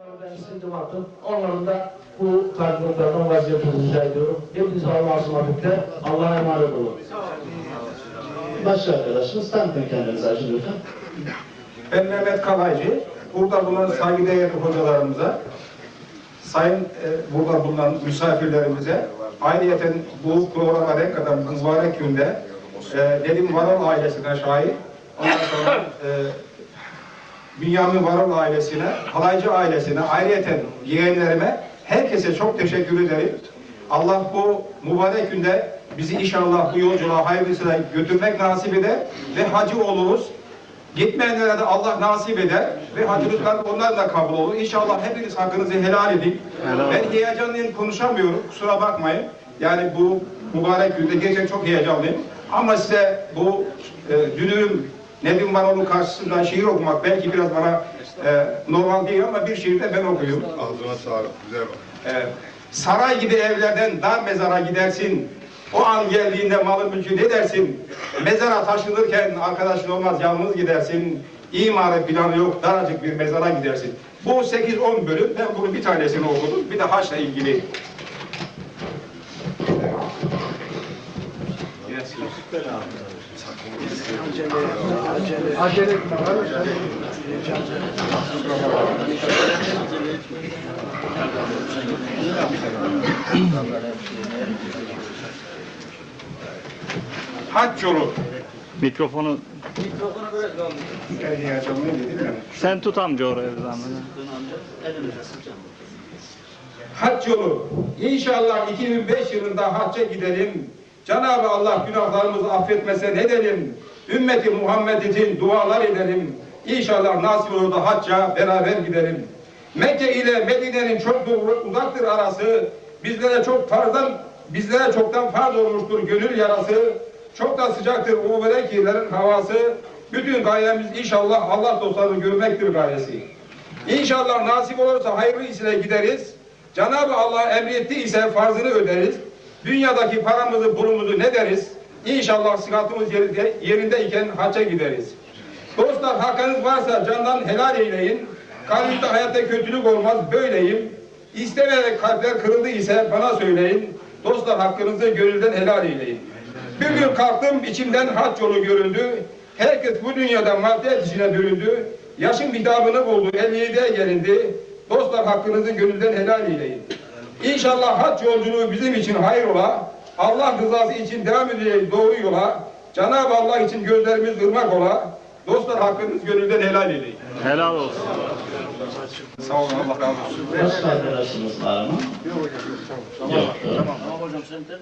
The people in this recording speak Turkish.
Ben sildim attım. Onların da bu kartlıklardan vaziyetini rica ediyorum. Hepinize Allah'a ısmarladıklar. Allah'a emanet olun. Başka arkadaşınız tanıtın kendinizi acı lütfen. Ben Mehmet Kalaycı. Burada bulunan saygıdeğer hocalarımıza, sayın e, burada bulunan misafirlerimize, ayrıyeten bu programa renk atan mübarek günde e, Nedim Varol ailesine şahit, ondan sonra e, Bünyamin Varol ailesine, Halaycı ailesine, ayrıyeten yeğenlerime, herkese çok teşekkür ederim. Allah bu mübarek günde bizi inşallah bu yolculuğa hayırlısıyla götürmek nasip eder ve hacı oluruz. Gitmeyenlere de Allah nasip eder ve hacılıklar onlar da kabul olur. İnşallah hepiniz hakkınızı helal edin. Ben heyecanlıyım konuşamıyorum kusura bakmayın. Yani bu mübarek günde gerçekten çok heyecanlıyım. Ama size bu e, dünürüm Nedim Varol'un karşısında şiir okumak belki biraz bana e, normal değil ama bir şiir de ben okuyorum. Ağzına sağlık. Güzel bak. Evet. Saray gibi evlerden dar mezara gidersin. O an geldiğinde malı mülkü ne dersin? Mezara taşınırken arkadaşın olmaz yalnız gidersin. İmarı planı yok daracık bir mezara gidersin. Bu 8-10 bölüm ben bunun bir tanesini okudum. Bir de haçla ilgili. Haç yolu. Mikrofonu dedim ya. sen tut amca oraya bir zahmet. Hac yolu. İnşallah 2005 yılında hacca gidelim. Cenab-ı Allah günahlarımızı affetmese ne derim? Ümmeti Muhammed için dualar edelim. İnşallah nasip olur da hacca beraber gidelim. Mekke ile Medine'nin çok uzaktır arası. Bizlere çok farzdan, bizlere çoktan farz olmuştur gönül yarası. Çok da sıcaktır yerlerin havası. Bütün gayemiz inşallah Allah dostlarını görmektir gayesi. İnşallah nasip olursa hayırlı işine gideriz. Cenab-ı Allah emretti ise farzını öderiz. Dünyadaki paramızı, pulumuzu ne deriz? İnşallah sıhhatımız yerinde, yerindeyken hacca gideriz. Dostlar hakkınız varsa candan helal eyleyin. Kalbimde hayatta kötülük olmaz böyleyim. İstemeyerek kalpler kırıldı ise bana söyleyin. Dostlar hakkınızı gönülden helal eyleyin. Bir gün kalktım içimden hac yolu göründü. Herkes bu dünyada maddiyat içine büründü. Yaşın hitabını buldu 57'ye gelindi. Dostlar hakkınızı gönülden helal eyleyin. İnşallah hac yolculuğu bizim için hayır ola. Allah rızası için devam edeceğiz doğru yola. Cenab-ı Allah için gözlerimiz ırmak ola. Dostlar hakkınız gönülden helal eyleyin. Helal olsun. Sağ olun Allah razı olsun. Başka arkadaşınız var mı? Yok. Tamam hocam sen de